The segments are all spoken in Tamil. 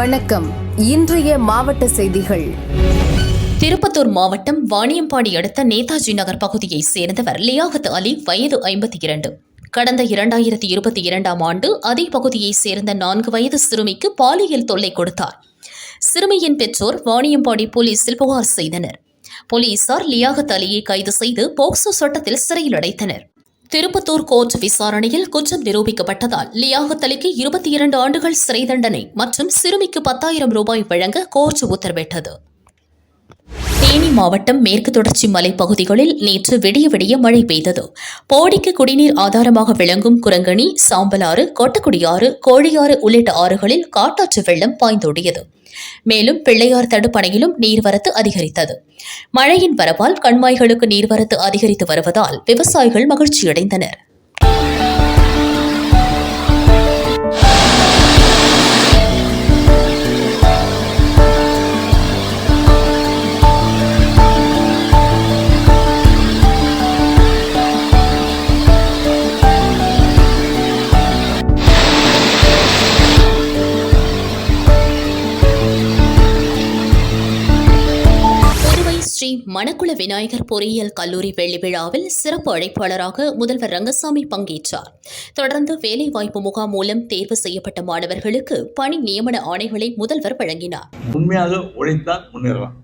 வணக்கம். இன்றைய மாவட்ட செய்திகள். திருப்பத்தூர் மாவட்டம் வாணியம்பாடி அடுத்த நேதாஜி நகர் பகுதியைச் சேர்ந்தவர் லியாகத் அலி வயது ஐம்பத்தி இரண்டு கடந்த இரண்டாயிரத்தி இருபத்தி இரண்டாம் ஆண்டு அதே பகுதியைச் சேர்ந்த நான்கு வயது சிறுமிக்கு பாலியல் தொல்லை கொடுத்தார். சிறுமியின் பெற்றோர் வாணியம்பாடி போலீசில் புகார் செய்தனர். போலீசார் லியாகத் அலியை கைது செய்து போக்சோ சட்டத்தில் சிறையில் அடைத்தனர். திருப்பத்தூர் கோர்ட் விசாரணையில் குற்றம் நிரூபிக்கப்பட்டதால் லியாகத் அலிக்கு இருபத்தி இரண்டு ஆண்டுகள் சிறை தண்டனை மற்றும் சிறுமிக்கு பத்தாயிரம் ரூபாய் வழங்க கோர்ட் உத்தரவிட்டது. தேனி மாவட்டம் மேற்கு தொடர்ச்சி மலைப்பகுதிகளில் நேற்று விடிய விடிய மழை பெய்தது. போடிக்கு குடிநீர் ஆதாரமாக விளங்கும் குரங்கணி சாம்பலாறு கொட்டக்குடியாறு கோழியாறு உள்ளிட்ட ஆறுகளில் காட்டாற்று வெள்ளம் பாய்ந்தோடியது. மேலும் பிள்ளையார் தடுப்பணையிலும் நீர்வரத்து அதிகரித்தது. மழையின் பரவால் கண்மாய்களுக்கு நீர்வரத்து அதிகரித்து வருவதால் விவசாயிகள் மகிழ்ச்சியடைந்தனர். ஸ்ரீ மணக்குள விநாயகர் பொறியியல் கல்லூரி வெள்ளி விழாவில் சிறப்பு அழைப்பாளராக முதல்வர் ரங்கசாமி பங்கேற்றார். தொடர்ந்து வேலைவாய்ப்பு முகாம் மூலம் தேர்வு செய்யப்பட்ட மாணவர்களுக்கு பணி நியமன ஆணைகளை முதல்வர் வழங்கினார். உண்மையாக உழைத்தால் முன்னேறலாம்.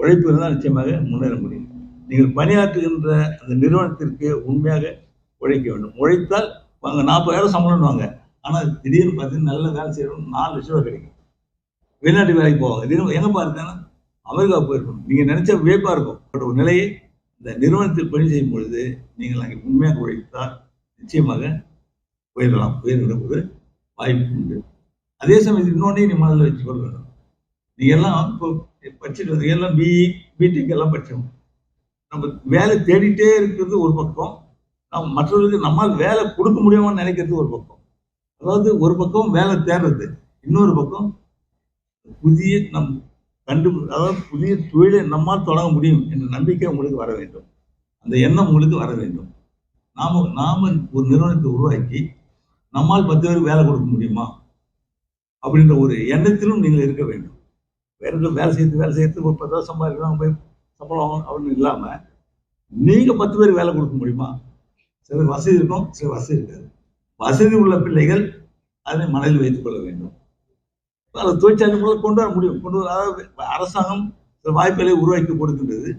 உழைப்பு இருந்தால் நிச்சயமாக முன்னேற முடியும். நீங்கள் பணியாற்றுகின்ற அந்த நிறுவனத்திற்கு உண்மையாக உழைக்க வேண்டும். உழைத்தால் வாங்க நாற்பதாயிரம் சம்பளம் வாங்க. ஆனால் திடீர்னு பார்த்தீங்கன்னா நல்ல வேலை செய்யணும் நாலு லட்சம் ரூபா கிடைக்கும். வெளிநாட்டு வேலைக்கு போவாங்க. திடீர்னு எங்கே பார்த்தீங்கன்னா அமெரிக்கா போயிருக்கணும். நீங்கள் நினைச்ச வியப்பாக இருக்கும். பட் ஒரு நிலையை இந்த நிறுவனத்தில் பணி செய்யும் பொழுது நீங்கள் அங்கே உண்மையாக உழைத்தால் நிச்சயமாக உயரலாம். உயர்கிற ஒரு வாய்ப்பு உண்டு. அதே சமயத்தில் இன்னொன்றையும் நீ மனதில் வச்சுக்கொள்ள வேண்டும். நீங்கள் எல்லாம் இப்போ படிச்சுட்டு எல்லாம் பிஇ பிடெக் எல்லாம் படிச்சோம் நம்ம வேலை தேடிட்டே இருக்கிறது ஒரு பக்கம். நம்ம மற்றவர்களுக்கு நம்மால் வேலை கொடுக்க முடியுமான்னு நினைக்கிறது ஒரு பக்கம். அதாவது ஒரு பக்கம் வேலை தேடுறது இன்னொரு பக்கம் புதிய நம் கண்டு அதாவது புதிய தொழிலை நம்மால் தொடங்க முடியும் என்ற நம்பிக்கை உங்களுக்கு வர வேண்டும். அந்த எண்ணம் உங்களுக்கு வர வேண்டும். நாம நாம ஒரு நிறுவனத்தை உருவாக்கி நம்மால் பத்து பேருக்கு வேலை கொடுக்க முடியுமா? அப்படின்ற ஒரு எண்ணத்திலும் நீங்கள் இருக்க வேண்டும். வேற வேலை செய்து வேலை செய்யறது ஒரு பத்து வருஷம் சம்பாதிக்கலாம் போய் சம்பளம் வாங்கணும் அப்படின்னு இல்லாமல் நீங்கள் பத்து பேருக்கு வேலை கொடுக்க முடியுமா? சில வசதி இருக்கும் சில வசதி இருக்காது. வசதி உள்ள பிள்ளைகள் அதனை மனதில் வைத்துக் கொள்ள வேண்டும். அதை தொழிற்சாலை மூலம் கொண்டு வர முடியும். கொண்டு வர அதாவது அரசாங்கம் சில வாய்ப்புகளை உருவாக்கி கொடுக்கின்றது.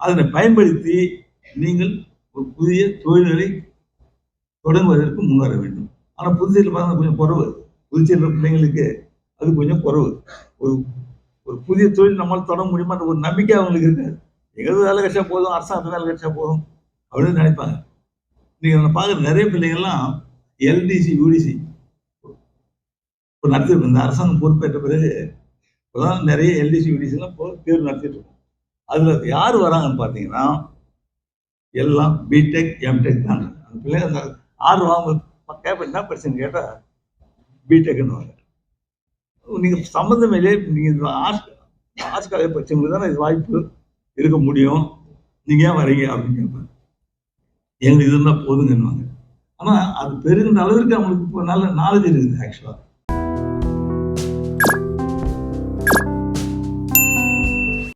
அதனை பயன்படுத்தி நீங்கள் ஒரு புதிய தொழில்களை தொடங்குவதற்கு முன்வர வேண்டும். ஆனால் புதுச்சேரியில் பார்த்தா கொஞ்சம் குறவு. புதுச்சேரியில் பிள்ளைங்களுக்கு அது கொஞ்சம் குறவு. ஒரு ஒரு புதிய தொழில் நம்மளால் தொடங்க முடியுமான்ற ஒரு நம்பிக்கை அவங்களுக்கு இருக்காது. எங்களுக்கு வேலை கிடைச்சா போதும் அரசாங்கத்து வேலை கிடைச்சா போதும் அப்படின்னு நினைப்பாங்க. நீங்கள் நான் பார்க்குற நிறைய பிள்ளைங்கள்லாம் எல்டிசி யூடிசி இப்போ நடத்திட்டு இந்த அரசாங்கம் பொறுப்பேற்ற பிறகு இப்போதான் நிறைய எல்டிசி யூடிசிலாம் இப்போ தேர்வு நடத்திட்டு இருக்கோம். அதில் யார் வராங்கன்னு பார்த்தீங்கன்னா எல்லாம் பிடெக் எம்டெக் தான். அந்த பிள்ளைங்க அந்த ஆறு வாங்க கேட்பேன் என்ன பிரச்சனை கேட்டால் பிடெக்னு வாங்க நீங்கள் சம்மந்தம் இல்லையே நீங்கள் ஆர்ட்ஸ் ஆர்ட்ஸ் காலேஜ் படிச்சவங்களுக்கு தானே இது வாய்ப்பு இருக்க முடியும். நீங்கள் ஏன் வரீங்க அப்படின்னு கேட்பேன் எங்களுக்கு இது இருந்தால் போதுங்கன்னுவாங்க. ஆனால் அது பெருகின்ற அளவிற்கு அவங்களுக்கு இப்போ நல்ல நாலேஜ் இருக்குது ஆக்சுவலாக